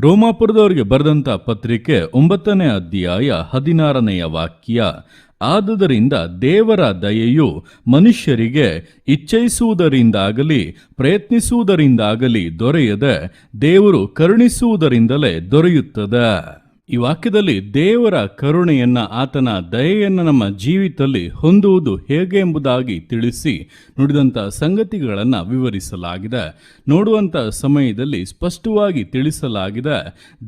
ರೋಮಾಪುರದವರಿಗೆ ಬರೆದಂತ ಪತ್ರಿಕೆ ಒಂಬತ್ತನೇ ಅಧ್ಯಾಯ ಹದಿನಾರನೆಯ ವಾಕ್ಯ. ಆದುದರಿಂದ ದೇವರ ದಯೆಯು ಮನುಷ್ಯರಿಗೆ ಇಚ್ಛಿಸುವುದರಿಂದಾಗಲಿ, ಪ್ರಯತ್ನಿಸುವುದರಿಂದಾಗಲಿ ದೊರೆಯದೆ, ದೇವರು ಕರುಣಿಸುವುದರಿಂದಲೇ ದೊರೆಯುತ್ತದೆ. ಈ ವಾಕ್ಯದಲ್ಲಿ ದೇವರ ಕರುಣೆಯನ್ನ ಆತನ ದಯೆಯನ್ನು ನಮ್ಮ ಜೀವಿತದಲ್ಲಿ ಹೊಂದುವುದು ಹೇಗೆ ಎಂಬುದಾಗಿ ತಿಳಿಸಿ ನುಡಿದಂಥ ಸಂಗತಿಗಳನ್ನು ವಿವರಿಸಲಾಗಿದೆ. ನೋಡುವಂಥ ಸಮಯದಲ್ಲಿ ಸ್ಪಷ್ಟವಾಗಿ ತಿಳಿಸಲಾಗಿದೆ,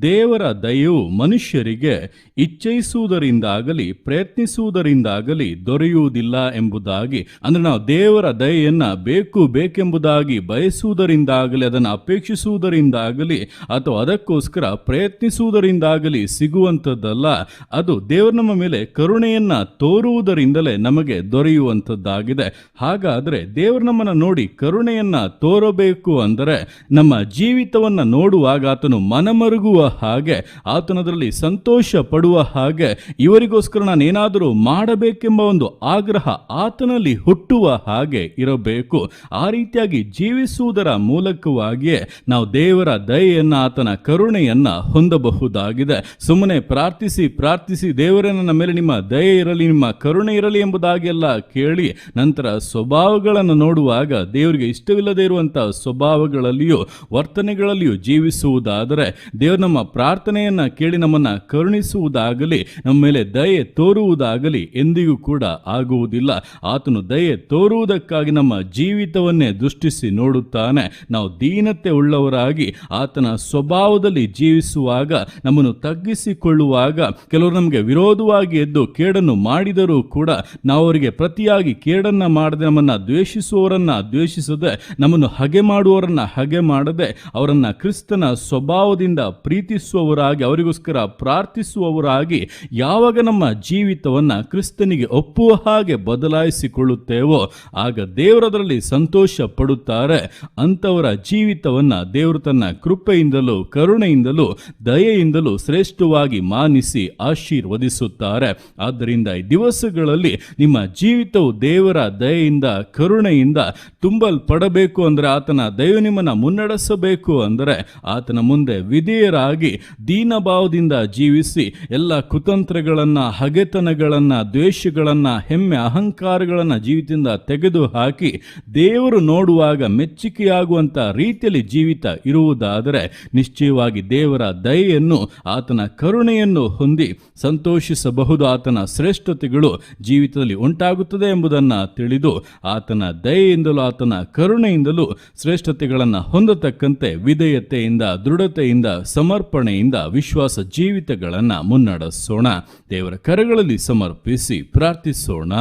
ದೇವರ ದಯೆಯು ಮನುಷ್ಯರಿಗೆ ಇಚ್ಛಿಸುವುದರಿಂದಾಗಲಿ, ಪ್ರಯತ್ನಿಸುವುದರಿಂದಾಗಲಿ ದೊರೆಯುವುದಿಲ್ಲ ಎಂಬುದಾಗಿ, ಅಂದರೆ ನಾವು ದೇವರ ದಯೆಯನ್ನ ಬೇಕು ಬೇಕೆಂಬುದಾಗಿ ಬಯಸುವುದರಿಂದಾಗಲಿ, ಅದನ್ನು ಅಪೇಕ್ಷಿಸುವುದರಿಂದಾಗಲಿ ಅಥವಾ ಅದಕ್ಕೋಸ್ಕರ ಪ್ರಯತ್ನಿಸುವುದರಿಂದಾಗಲಿ ಸಿಗುವಂಥದ್ದಲ್ಲ. ಅದು ದೇವರು ನಮ್ಮ ಮೇಲೆ ಕರುಣೆಯನ್ನು ತೋರುವುದರಿಂದಲೇ ನಮಗೆ ದೊರೆಯುವಂಥದ್ದಾಗಿದೆ. ಹಾಗಾದರೆ ದೇವರು ನಮ್ಮನ್ನು ನೋಡಿ ಕರುಣೆಯನ್ನು ತೋರಬೇಕು ಅಂದರೆ ನಮ್ಮ ಜೀವಿತವನ್ನು ನೋಡುವಾಗ ಆತನು ಮನಮರುಗುವ ಹಾಗೆ, ಆತನದರಲ್ಲಿ ಸಂತೋಷ ಪಡುವ ಹಾಗೆ, ಇವರಿಗೋಸ್ಕರ ನಾನು ಏನಾದರೂ ಮಾಡಬೇಕೆಂಬ ಒಂದು ಆಗ್ರಹ ಆತನಲ್ಲಿ ಹುಟ್ಟುವ ಹಾಗೆ ಇರಬೇಕು. ಆ ರೀತಿಯಾಗಿ ಜೀವಿಸುವುದರ ಮೂಲಕವಾಗಿಯೇ ನಾವು ದೇವರ ದಯೆಯನ್ನು, ಆತನ ಕರುಣೆಯನ್ನು ಹೊಂದಬಹುದಾಗಿದೆ. ಸುಮ್ಮನೆ ಪ್ರಾರ್ಥಿಸಿ ಪ್ರಾರ್ಥಿಸಿ, ದೇವರೇ, ನನ್ನ ಮೇಲೆ ನಿಮ್ಮ ದಯೆ ಇರಲಿ, ನಿಮ್ಮ ಕರುಣೆ ಇರಲಿ ಎಂಬುದಾಗಿ ಎಲ್ಲ ಕೇಳಿ ನಂತರ ಸ್ವಭಾವಗಳನ್ನು ನೋಡುವಾಗ ದೇವರಿಗೆ ಇಷ್ಟವಿಲ್ಲದೆ ಇರುವಂಥ ಸ್ವಭಾವಗಳಲ್ಲಿಯೂ, ವರ್ತನೆಗಳಲ್ಲಿಯೂ ಜೀವಿಸುವುದಾದರೆ ದೇವರು ನಮ್ಮ ಪ್ರಾರ್ಥನೆಯನ್ನ ಕೇಳಿ ನಮ್ಮನ್ನ ಕರುಣಿಸುವುದಾಗಲಿ, ನಮ್ಮ ಮೇಲೆ ದಯೆ ತೋರುವುದಾಗಲಿ ಎಂದಿಗೂ ಕೂಡ ಆಗುವುದಿಲ್ಲ. ಆತನು ದಯೆ ತೋರುವುದಕ್ಕಾಗಿ ನಮ್ಮ ಜೀವಿತವನ್ನೇ ದೃಷ್ಟಿಸಿ ನೋಡುತ್ತಾನೆ. ನಾವು ದೀನತೆ ಉಳ್ಳವರಾಗಿ ಆತನ ಸ್ವಭಾವದಲ್ಲಿ ಜೀವಿಸುವಾಗ ನಮ್ಮನ್ನು ತಗ್ಗಿಸಿಕೊಳ್ಳುವಾಗ ಕೆಲವರು ನಮಗೆ ವಿರೋಧವಾಗಿ ಎದ್ದು ಕೇಡನ್ನು ಮಾಡಿದರೂ ಕೂಡ ನಾವು ಅವರಿಗೆ ಪ್ರತಿಯಾಗಿ ಕೇಡನ್ನ ಮಾಡದೆ ನಮ್ಮನ್ನು ದ್ವೇಷಿಸುವವರನ್ನ ದ್ವೇಷಿಸದೆ, ನಮ್ಮನ್ನು ಹಗೆ ಮಾಡುವವರನ್ನ ಹಗೆ ಮಾಡದೆ, ಅವರನ್ನು ಕ್ರಿಸ್ತನ ಸ್ವಭಾವದಿಂದ ಪ್ರೀತಿಸುವವರಾಗಿ, ಅವರಿಗೋಸ್ಕರ ಪ್ರಾರ್ಥಿಸುವವರಾಗಿ ಯಾವಾಗ ನಮ್ಮ ಜೀವಿತವನ್ನ ಕ್ರಿಸ್ತನಿಗೆ ಒಪ್ಪುವ ಹಾಗೆ ಬದಲಾಯಿಸಿಕೊಳ್ಳುತ್ತೇವೋ, ಆಗ ದೇವರದರಲ್ಲಿ ಸಂತೋಷ ಪಡುತ್ತಾರೆ. ಅಂಥವರ ಜೀವಿತವನ್ನ ದೇವರು ತನ್ನ ಕೃಪೆಯಿಂದಲೂ, ಕರುಣೆಯಿಂದಲೂ, ದಯೆಯಿಂದಲೂ ಶ್ರೇಷ್ಠವಾಗಿ ಮಾನಿಸಿ ಆಶೀರ್ವದಿಸುತ್ತಾರೆ. ಆದ್ದರಿಂದ ಈ ದಿವಸಗಳಲ್ಲಿ ನಿಮ್ಮ ಜೀವಿತವು ದೇವರ ದಯೆಯಿಂದ, ಕರುಣೆಯಿಂದ ತುಂಬಲ್ಪಡಬೇಕು ಅಂದರೆ ಆತನ ದಯವು ನಿಮ್ಮನ್ನು ಮುನ್ನಡೆಸಬೇಕು ಅಂದರೆ ಆತನ ಮುಂದೆ ವಿಧೇಯರಾಗಿ, ದೀನಭಾವದಿಂದ ಜೀವಿಸಿ, ಎಲ್ಲ ಕುತಂತ್ರಗಳನ್ನು, ಹಗೆತನಗಳನ್ನು, ದ್ವೇಷಗಳನ್ನು, ಹೆಮ್ಮೆ, ಅಹಂಕಾರಗಳನ್ನು ಜೀವಿತದಿಂದ ತೆಗೆದು ಹಾಕಿ ದೇವರು ನೋಡುವಾಗ ಮೆಚ್ಚುಗೆಯಾಗುವಂಥ ರೀತಿಯಲ್ಲಿ ಜೀವಿತ ಇರುವುದಾದರೆ ನಿಶ್ಚಯವಾಗಿ ದೇವರ ದಯೆಯನ್ನು ಆತನ ಕರುಣೆಯನ್ನು ಹೊಂದಿ ಸಂತೋಷಿಸಬಹುದು ಆತನ ಶ್ರೇಷ್ಠತೆಗಳು ಜೀವಿತದಲ್ಲಿ ಉಂಟಾಗುತ್ತದೆ ಎಂಬುದನ್ನು ತಿಳಿದು ಆತನ ದಯೆಯಿಂದಲೂ ಆತನ ಕರುಣೆಯಿಂದಲೂ ಶ್ರೇಷ್ಠತೆಗಳನ್ನು ಹೊಂದತಕ್ಕಂತೆ ವಿಧೇಯತೆಯಿಂದ, ದೃಢತೆಯಿಂದ, ಸಮರ್ಪಣೆಯಿಂದ ವಿಶ್ವಾಸ ಜೀವಿತಗಳನ್ನು ಮುನ್ನಡೆಸೋಣ. ದೇವರ ಕರಗಳಲ್ಲಿ ಸಮರ್ಪಿಸಿ ಪ್ರಾರ್ಥಿಸೋಣ.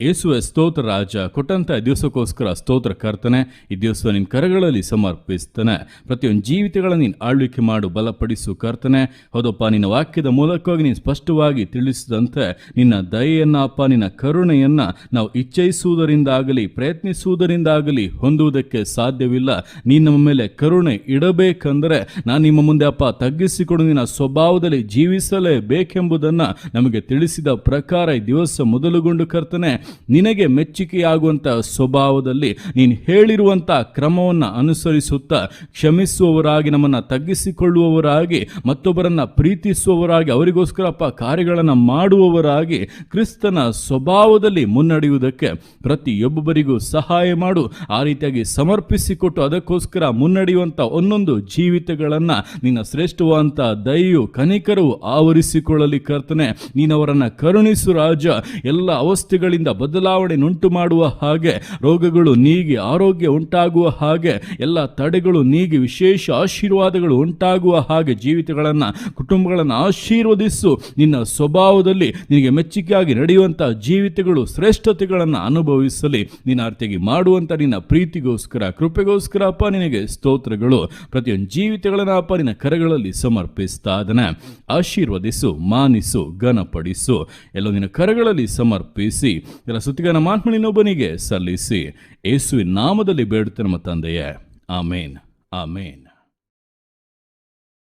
ಯೇಸುವೆ ಸ್ತೋತ್ರ ರಾಜ, ಕೊಟ್ಟಂತ ದಿವಸಕ್ಕೋಸ್ಕರ ಸ್ತೋತ್ರ ಕರ್ತನೆ, ಈ ದಿವಸ ನಿನ್ನ ಕರಗಳಲ್ಲಿ ಸಮರ್ಪಿಸ್ತಾನೆ. ಪ್ರತಿಯೊಂದು ಜೀವಿತಗಳನ್ನು ನೀನು ಆಳ್ವಿಕೆ ಮಾಡು, ಬಲಪಡಿಸು ಕರ್ತನೆ. ಹೌದಪ್ಪ, ನಿನ್ನ ವಾಕ್ಯದ ಮೂಲಕವಾಗಿ ನೀನು ಸ್ಪಷ್ಟವಾಗಿ ತಿಳಿಸಿದಂತೆ ನಿನ್ನ ದಯೆಯನ್ನ ಅಪ್ಪ, ನಿನ್ನ ಕರುಣೆಯನ್ನ ನಾವು ಇಚ್ಛಿಸುವುದರಿಂದಾಗಲಿ, ಪ್ರಯತ್ನಿಸುವುದರಿಂದಾಗಲಿ ಹೊಂದುವುದಕ್ಕೆ ಸಾಧ್ಯವಿಲ್ಲ. ನೀನು ನಮ್ಮ ಮೇಲೆ ಕರುಣೆ ಇಡಬೇಕಂದರೆ ನಾನು ನಿಮ್ಮ ಮುಂದೆ ಅಪ್ಪ ತಗ್ಗಿಸಿಕೊಂಡು ನಿನ್ನ ಸ್ವಭಾವದಲ್ಲಿ ಜೀವಿಸಲೇಬೇಕೆಂಬುದನ್ನು ನಮಗೆ ತಿಳಿಸಿದ ಪ್ರಕಾರ ಈ ದಿವಸ ಮೊದಲುಗೊಂಡು ಕರ್ತನೆ. ನಿನಗೆ ಮೆಚ್ಚುಗೆಯಾಗುವಂಥ ಸ್ವಭಾವದಲ್ಲಿ ನೀನು ಹೇಳಿರುವಂಥ ಕ್ರಮವನ್ನು ಅನುಸರಿಸುತ್ತಾ ಕ್ಷಮಿಸುವವರಾಗಿ ನಮ್ಮನ್ನು ತಗ್ಗಿಸಿಕೊಳ್ಳುವವರಾಗಿ, ಮತ್ತೊಬ್ಬರನ್ನ ಪ್ರೀತಿಸುವವರಾಗಿ, ಅವರಿಗೋಸ್ಕರಪ್ಪ ಕಾರ್ಯಗಳನ್ನು ಮಾಡುವವರಾಗಿ ಕ್ರಿಸ್ತನ ಸ್ವಭಾವದಲ್ಲಿ ಮುನ್ನಡೆಯುವುದಕ್ಕೆ ಪ್ರತಿಯೊಬ್ಬರಿಗೂ ಸಹಾಯ ಮಾಡು. ಆ ರೀತಿಯಾಗಿ ಸಮರ್ಪಿಸಿಕೊಟ್ಟು ಅದಕ್ಕೋಸ್ಕರ ಮುನ್ನಡೆಯುವಂಥ ಒಂದೊಂದು ಜೀವಿತಗಳನ್ನು ನಿನ್ನ ಶ್ರೇಷ್ಠವಾದಂಥ ದಯೆಯು ಕನಿಕರು ಆವರಿಸಿಕೊಳ್ಳಲಿ ಕರ್ತನೆ. ನೀನವರನ್ನು ಕರುಣಿಸು ರಾಜ. ಎಲ್ಲ ಅವಸ್ಥೆಗಳಿಂದ ಬದಲಾವಣೆನುಂಟು ಮಾಡುವ ಹಾಗೆ, ರೋಗಗಳು ನೀಗಿ ಆರೋಗ್ಯ ಉಂಟಾಗುವ ಹಾಗೆ, ಎಲ್ಲ ತಡೆಗಳು ನೀಗಿ ವಿಶೇಷ ಆಶೀರ್ವಾದಗಳು ಉಂಟಾಗುವ ಹಾಗೆ ಜೀವಿತಗಳನ್ನು, ಕುಟುಂಬಗಳನ್ನು ಆಶೀರ್ವದಿಸು. ನಿನ್ನ ಸ್ವಭಾವದಲ್ಲಿ ನಿನಗೆ ಮೆಚ್ಚುಗೆಯಾಗಿ ನಡೆಯುವಂಥ ಜೀವಿತಗಳು ಶ್ರೇಷ್ಠತೆಗಳನ್ನು ಅನುಭವಿಸಲಿ. ನಿನ್ನ ಅರ್ಥಿಗೆ ಮಾಡುವಂಥ ನಿನ್ನ ಪ್ರೀತಿಗೋಸ್ಕರ ಕೃಪೆಗೋಸ್ಕರ ಅಪ್ಪ ನಿನಗೆ ಸ್ತೋತ್ರಗಳು. ಪ್ರತಿಯೊಂದು ಜೀವಿತಗಳನ್ನು ಅಪ್ಪ ನಿನ್ನ ಕರಗಳಲ್ಲಿ ಸಮರ್ಪಿಸ್ತಾ ಅದನ್ನು ಆಶೀರ್ವದಿಸು, ಮಾನಿಸು, ಘನಪಡಿಸು. ಎಲ್ಲ ನಿನ್ನ ಕರಗಳಲ್ಲಿ ಸಮರ್ಪಿಸಿ. ಎಲ್ಲ ಸುತ್ತಿಗನ ಮಾತ್ಮನಿನೊಬ್ಬನಿಗೆ ಸಲ್ಲಿಸಿ. ಯೇಸುವಿನ ನಾಮದಲ್ಲಿ ಬೇಡುತ್ತೆ ನಮ್ಮ ತಂದೆಯೇ. ಆಮೇನ್. ಆಮೇನ್.